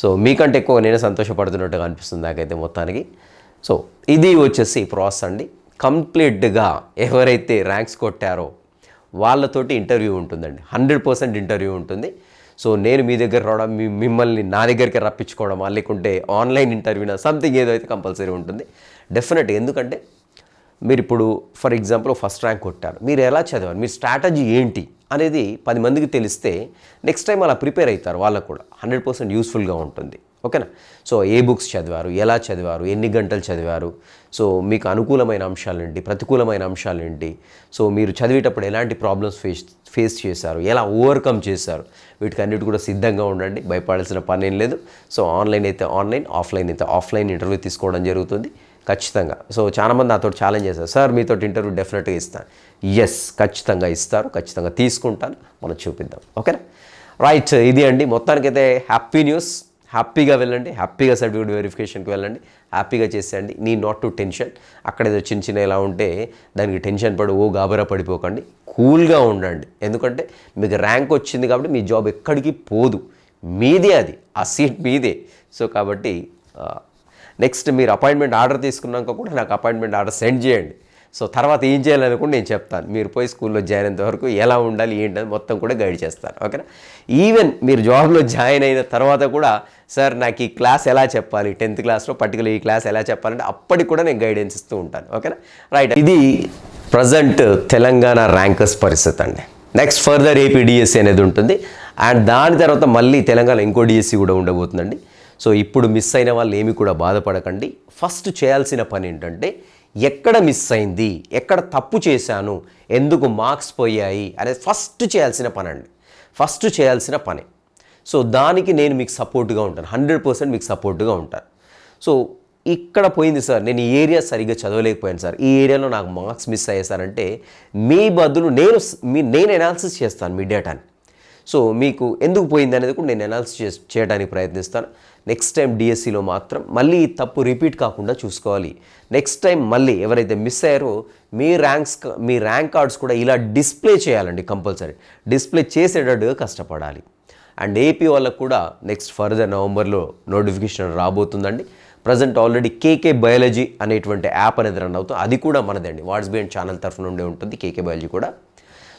సో మీకంటే ఎక్కువ నేనే సంతోషపడుతున్నట్టుగా అనిపిస్తుంది నాకైతే మొత్తానికి. సో ఇది వచ్చేసి ప్రాసెస్ అండి. కంప్లీట్గా ఎవరైతే ర్యాంక్స్ కొట్టారో వాళ్ళతోటి ఇంటర్వ్యూ ఉంటుందండి. హండ్రెడ్ పర్సెంట్ ఇంటర్వ్యూ ఉంటుంది. సో నేను మీ దగ్గర రావడం మీ మిమ్మల్ని నా దగ్గరికి రప్పించుకోవడమా లేకుంటే ఆన్లైన్ ఇంటర్వ్యూనా సంథింగ్ ఏదో అయితే కంపల్సరీ ఉంటుంది. డెఫినెట్ ఎందుకంటే మీరు ఇప్పుడు ఫర్ ఎగ్జాంపుల్ ఫస్ట్ ర్యాంక్ కొట్టారు. మీరు ఎలా చదివారు? మీ స్ట్రాటజీ ఏంటి? అనేది పది మందికి తెలిస్తే నెక్స్ట్ టైం అలా ప్రిపేర్ అవుతారు వాళ్ళకు కూడా. హండ్రెడ్ పర్సెంట్ యూస్ఫుల్గా ఉంటుంది. ఓకేనా? సో ఏ బుక్స్ చదివారు ఎలా చదివారు ఎన్ని గంటలు చదివారు? సో మీకు అనుకూలమైన అంశాలు ఏంటి ప్రతికూలమైన అంశాలు ఏంటి? సో మీరు చదివేటప్పుడు ఎలాంటి ప్రాబ్లమ్స్ ఫేస్ ఫేస్ చేశారు ఎలా ఓవర్కమ్ చేశారు? వీటికి అన్నిటి కూడా సిద్ధంగా ఉండండి భయపడాల్సిన పని ఏం లేదు. సో ఆన్లైన్ అయితే ఆన్లైన్ ఆఫ్లైన్ అయితే ఆఫ్లైన్ ఇంటర్వ్యూ తీసుకోవడం జరుగుతుంది. ఖచ్చితంగా. సో చాలామంది నాతో ఛాలెంజ్ చేశారు. సార్ మీతో ఇంటర్వ్యూ డెఫినెట్గా ఇస్తాను. ఎస్ ఖచ్చితంగా ఇస్తారు ఖచ్చితంగా తీసుకుంటాను. మనం చూపిద్దాం. ఓకేనా? రైట్ ఇది అండి. మొత్తానికైతే హ్యాపీ న్యూస్ హ్యాపీగా వెళ్ళండి. హ్యాపీగా సర్టిఫికేట్ వెరిఫికేషన్కి వెళ్ళండి. హ్యాపీగా చేసేయండి. నీ నాట్ టు టెన్షన్ అక్కడ ఏదో చిన్న చిన్న ఇలా ఉంటే దానికి టెన్షన్ పడి ఓ గాబరా పడిపోకండి. కూల్గా ఉండండి. ఎందుకంటే మీకు ర్యాంక్ వచ్చింది కాబట్టి మీ జాబ్ ఎక్కడికి పోదు. మీదే అది. ఆ సీట్ మీదే. సో కాబట్టి నెక్స్ట్ మీరు అపాయింట్మెంట్ ఆర్డర్ తీసుకున్నాక కూడా నాకు అపాయింట్మెంట్ ఆర్డర్ సెండ్ చేయండి. సో తర్వాత ఏం చేయాలని కూడా నేను చెప్తాను. మీరు పోయి స్కూల్లో జాయిన్ అయినంత వరకు ఎలా ఉండాలి ఏంటని మొత్తం కూడా గైడ్ చేస్తాను. ఓకేనా? ఈవెన్ మీరు జాబ్లో జాయిన్ అయిన తర్వాత కూడా సార్ నాకు ఈ క్లాస్ ఎలా చెప్పాలి? టెన్త్ క్లాస్లో పర్టికులర్ ఈ క్లాస్ ఎలా చెప్పాలంటే అప్పటికి కూడా నేను గైడెన్స్ ఇస్తూ ఉంటాను. ఓకేనా? రైట్ ఇది ప్రజెంట్ తెలంగాణ ర్యాంకర్స్ పరిస్థితి అండి. నెక్స్ట్ ఫర్దర్ ఏపీ డిఎస్సి అనేది ఉంటుంది. అండ్ దాని తర్వాత మళ్ళీ తెలంగాణ ఇంకో డిఎస్సి కూడా ఉండబోతుందండి. సో ఇప్పుడు మిస్ అయిన వాళ్ళు ఏమి కూడా బాధపడకండి. ఫస్ట్ చేయాల్సిన పని ఏంటంటే ఎక్కడ మిస్ అయింది ఎక్కడ తప్పు చేశాను ఎందుకు మార్క్స్ పోయాయి అనేది ఫస్ట్ చేయాల్సిన పని అండి ఫస్ట్ చేయాల్సిన పని. సో దానికి నేను మీకు సపోర్ట్గా ఉంటాను. హండ్రెడ్ పర్సెంట్ మీకు సపోర్ట్గా ఉంటాను. సో ఇక్కడ పోయింది సార్ నేను ఈ ఏరియా సరిగ్గా చదవలేకపోయాను సార్. ఈ ఏరియాలో నాకు మార్క్స్ మిస్ అయ్యాయి సార్ అంటే మీ బదులు నేను మీ నేను ఎనాలిసిస్ చేస్తాను మీ డేటాని సో మీకు ఎందుకు పోయింది అనేది కూడా నేను అనాలిసిస్ చేయడానికి ప్రయత్నిస్తాను. నెక్స్ట్ టైం డిఎస్సిలో మాత్రం మళ్ళీ ఈ తప్పు రిపీట్ కాకుండా చూసుకోవాలి. నెక్స్ట్ టైం మళ్ళీ ఎవరైతే మిస్ అయ్యారో మీ ర్యాంక్స్ మీ ర్యాంక్ కార్డ్స్ కూడా ఇలా డిస్ప్లే చేయాలండి కంపల్సరీ డిస్ప్లే చేసేటట్టుగా కష్టపడాలి. అండ్ ఏపీ వాళ్ళకు కూడా నెక్స్ట్ ఫర్దర్ నవంబర్లో నోటిఫికేషన్ రాబోతుందండి. ప్రజెంట్ ఆల్రెడీ కేకే బయాలజీ అనేటువంటి యాప్ అనేది రన్ అవుతుంది అది కూడా మనదండి. వాట్స్ బియాండ్ ఛానల్ తరఫు నుండే ఉంటుంది. కేకే బయాలజీ కూడా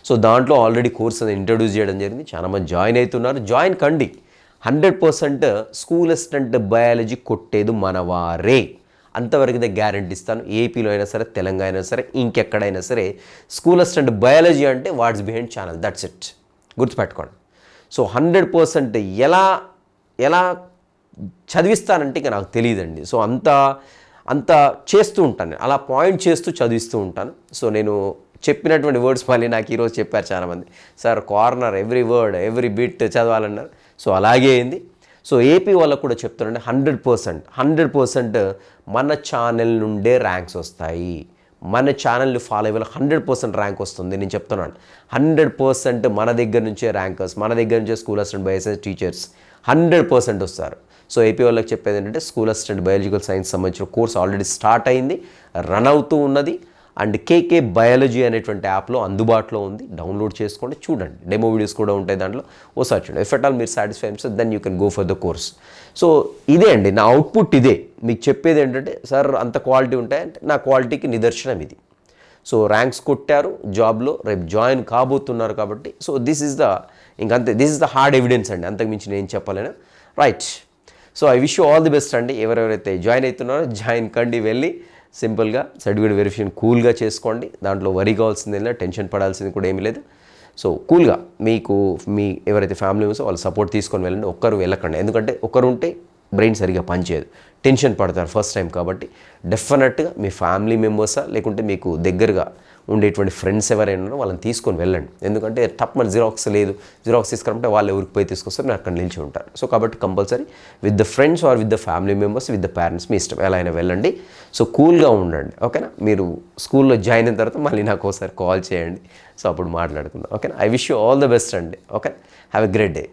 సో దాంట్లో ఆల్రెడీ కోర్స్ అనేది ఇంట్రడ్యూస్ చేయడం జరిగింది. చాలా మంది జాయిన్ అవుతున్నారు. జాయిన్ కండి. Hundred percent school assistant biology కొట్టేది మనవారే. అంతవరకుదే గ్యారంటీ ఇస్తాను. ఏపీలో అయినా సరే తెలంగాణ అయినా సరే ఇంకెక్కడైనా సరే స్కూల్ అసిస్టెంట్ బయాలజీ అంటే what's behind channel. That's it. గుర్తుపెట్టుకోండి. సో హండ్రెడ్ పర్సెంట్ ఎలా ఎలా చదివిస్తానంటే ఇంకా నాకు తెలియదండి. సో అంత అంత చేస్తూ ఉంటాను నేను. అలా పాయింట్ చేస్తూ చదివిస్తూ ఉంటాను. సో నేను చెప్పినటువంటి వర్డ్స్ మళ్ళీ నాకు ఈరోజు చెప్పారు చాలామంది. Sir corner every word every bit చదవాలన్నారు. So అలాగే అయింది. సో ఏపీ వాళ్ళకు కూడా చెప్తున్నానండి హండ్రెడ్ పర్సెంట్ హండ్రెడ్ పర్సెంట్ మన ఛానల్ నుండే ర్యాంక్స్ వస్తాయి. మన ఛానల్ని ఫాలో అయ్యే హండ్రెడ్ పర్సెంట్ ర్యాంక్ వస్తుంది నేను చెప్తున్నాను. హండ్రెడ్ పర్సెంట్ మన దగ్గర నుంచే ర్యాంకర్స్ మన దగ్గర నుంచే school assistant bioscience teachers hundred percent వస్తారు. సో ఏపీ వాళ్ళకి చెప్పేది ఏంటంటే స్కూల్ అసిస్టెంట్ బయాలజికల్ సైన్స్ సంబంధించిన కోర్స్ ఆల్రెడీ స్టార్ట్ అయింది రన్ అవుతూ ఉన్నది. అండ్ కేకే బయాలజీ అనేటువంటి యాప్లో అందుబాటులో ఉంది. డౌన్లోడ్ చేసుకోండి చూడండి. డెమో వీడియోస్ కూడా ఉంటాయి దాంట్లో. ఓసారి చూడండి. ఎఫ్ ఎట్ ఆల్ మీరు satisfy sir then you can go for the course so ఇదే అండి. నా అవుట్పుట్ ఇదే. మీకు చెప్పేది ఏంటంటే సార్ అంత క్వాలిటీ ఉంటాయి అంటే నా క్వాలిటీకి నిదర్శనం ఇది. సో ర్యాంక్స్ కొట్టారు. జాబ్లో రేపు జాయిన్ కాబోతున్నారు కాబట్టి సో దిస్ ఇస్ ద ఇంకంతే this is the hard evidence అండి. అంతకుమించి నేను చెప్పలేను. Right so I wish you all the best అండి. ఎవరెవరైతే జాయిన్ అవుతున్నారో జాయిన్ కండి వెళ్ళి. సింపుల్గా సర్టిఫికేట్ వెరిఫికేషన్ కూల్గా చేసుకోండి. దాంట్లో వరి కావాల్సింది లేదా లేదు టెన్షన్ పడాల్సింది కూడా ఏమీ లేదు. సో కూల్గా మీకు మీ ఎవరైతే ఫ్యామిలీ మెంబర్స్ వాళ్ళు సపోర్ట్ తీసుకొని వెళ్ళండి. ఒక్కరు వెళ్ళకండి. ఎందుకంటే ఒకరు ఉంటే బ్రెయిన్ సరిగా పనిచేయదు. టెన్షన్ పడతారు ఫస్ట్ టైం కాబట్టి డెఫినెట్గా మీ ఫ్యామిలీ మెంబర్సా లేకుంటే మీకు దగ్గరగా ఉండేటువంటి ఫ్రెండ్స్ ఎవరైనా వాళ్ళని తీసుకొని వెళ్ళండి. ఎందుకంటే తప్ప జిరాక్స్ లేదు. జిరాక్స్ తీసుకురంటే వాళ్ళు ఎవరికి పోయి తీసుకొస్తారు? నేను అక్కడ నిలిచి ఉంటారు సో కాబట్టి compulsory with the friends or with the family members with the parents మీ ఇష్టం. ఎలా అయినా వెళ్ళండి. సో కూల్గా ఉండండి. ఓకేనా మీరు స్కూల్లో జాయిన్ అయిన తర్వాత మళ్ళీ నాకు ఒకసారి కాల్ చేయండి. సో అప్పుడు మాట్లాడుకుందాం. ఓకేనా I wish you all the best అండి. Okay have a great day